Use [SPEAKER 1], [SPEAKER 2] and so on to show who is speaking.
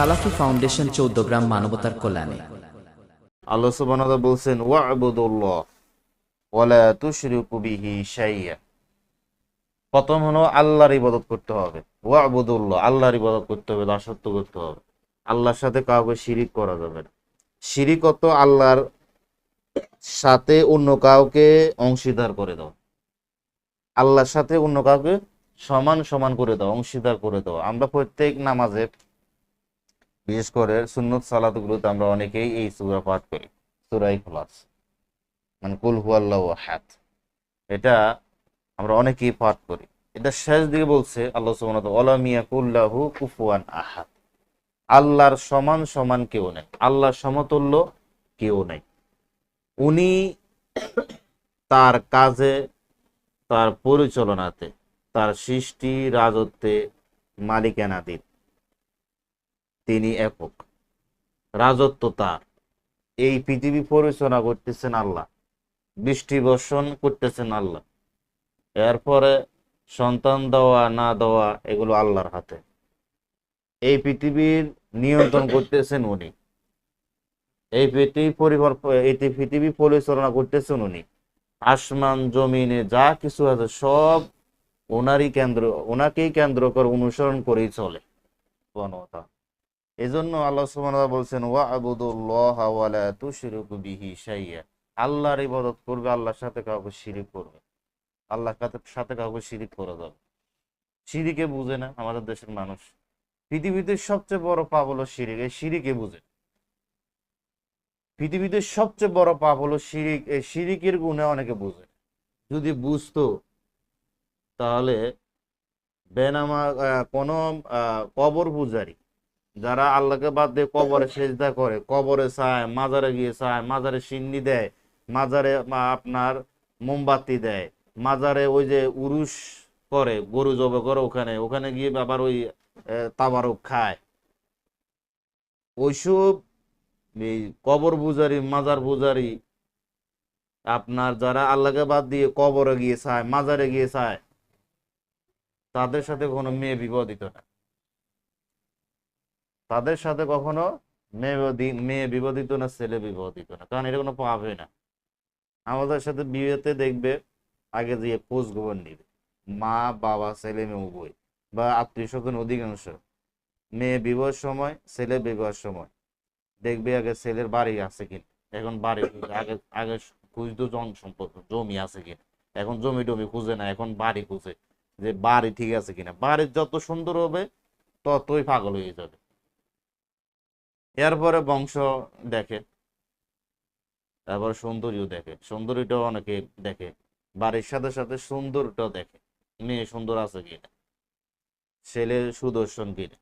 [SPEAKER 1] সালাফি ফাউন্ডেশন চৌদ্দগ্রাম মানবতার কল্যাণে।
[SPEAKER 2] আল্লাহ সুবহানাহু বলছেন প্রথম হলো আল্লাহর ইবাদত করতে হবে। ওয়া'বুদুল্লাহ, আল্লাহর ইবাদত করতে হবে, দাসত্ব করতে হবে। আল্লাহর সাথে কাউকে শিরিক করা যাবে না। শিরিকত আল্লাহর সাথে অন্য কাউকে অংশীদার করে দাও আল্লাহর সাথে অন্য কাউকে সমান সমান করে দাও অংশীদার করে দাও আমরা প্রত্যেক নামাজে বিশেষ করে সুন্নত সালাতগুলোতে আমরা অনেকেই এই সুরা পাঠ করি। সূরা ইখলাস। মানে কুল হুয়াল্লাহু আহাদ। এটা আমরা অনেকেই পাঠ করি। এটা শেষ দিকে বলছে আল্লাহ সুবহানাহু ওয়ালাম কুফুয়ান আহাদ। আল্লাহর সমান সমান কেউ নেই। আল্লাহর সমতুল্য কেউ নেই। উনি তার কাজে, তার পরিচালনাতে, তার সৃষ্টি রাজত্বে মালিকানাধীন। তিনি একক। রাজত্ব তার। এই পৃথিবী পরিচালনা করতেছেন আল্লাহ। বৃষ্টি বর্ষণ করতেছেন আল্লাহ। এরপরে সন্তান দেওয়া, না দেওয়া, এগুলো আল্লাহর হাতে। এই পৃথিবীর নিয়ন্ত্রণ করতেছেন উনি। এই পৃথিবী পরিবার এই পৃথিবী পরিচালনা করতেছেন উনি। আসমান, জমিনে যা কিছু আছে সব ওনারই কেন্দ্র ওনাকেই কেন্দ্র করে অনুসরণ করেই চলে। বনতা এজন্য আল্লাহ সুবহানাহু বলছেন ওয়া আবুদুল্লাহ ওয়া লা তুশরিকু বিহি শাইয়্যা আল্লাহর ইবাদত করবে, আল্লাহর সাথে কাউকে শিরিক করবে আল্লাহর সাথে- কাউকে শিরিক করে দেবে শিরিকে বুঝে না আমাদের দেশের মানুষ। পৃথিবীতে সবচেয়ে বড় পাপ হলো শিরিক, এই শিরিকে বুঝে পৃথিবীতে সবচেয়ে বড় পাপ হলো শিরিক, এই শিরিকের গুণে অনেকে বুঝে যদি বুঝতো, তাহলে বেনামা কোনো কবর পূজারী যারা আল্লাহকে বাদ দিয়ে কবরে সেজদা করে, কবরে চায়, মাজারে গিয়ে চায়, মাজারে সিন্নি দেয়, মাজারে আপনার মোমবাতি দেয়, মাজারে ওই যে উরুস করে, গরু জবে করে ওখানে ওখানে গিয়ে আবার ওই তাবারক খায়। ওইসব এই কবর পূজারি, মাজার পূজারি, আপনার যারা আল্লাহকে বাদ দিয়ে কবরে গিয়ে চায়, মাজারে গিয়ে চায়, তাদের সাথে কোনো মেয়ে বিবাদিত না। তাদের সাথে কখনো মেয়ে মেয়ে বিবাদিত না, ছেলে বিবাদিত না। কারণ এটা কোনো পাবে না। আমাদের সাথে বিয়েতে দেখবে, আগে দিয়ে খোঁজ খবর নিবে মা, বাবা, ছেলে, মেয়ে, উভয়, বা আত্মীয় স্বজন অধিকাংশ মেয়ে বিবাহের সময়, ছেলে বিবাহের সময়। দেখবে আগে ছেলের বাড়ি আছে কিনা। এখন বাড়ি। আগে আগে খুঁজতো জন সম্পর্ক জমি আছে কিনা। এখন জমি টমি খুঁজে না, এখন বাড়ি খুঁজে যে বাড়ি ঠিক আছে কিনা। বাড়ি যত সুন্দর হবে, ততই পাগল হয়ে যাবে। এরপরে বংশ দেখে, তারপরে সৌন্দর্য দেখে সৌন্দর্যটাও অনেকে দেখে, বাড়ির সাথে সাথে সুন্দরটাও দেখে, মেয়ে সুন্দর আছে কিনা ছেলে সুদর্শন কিনা।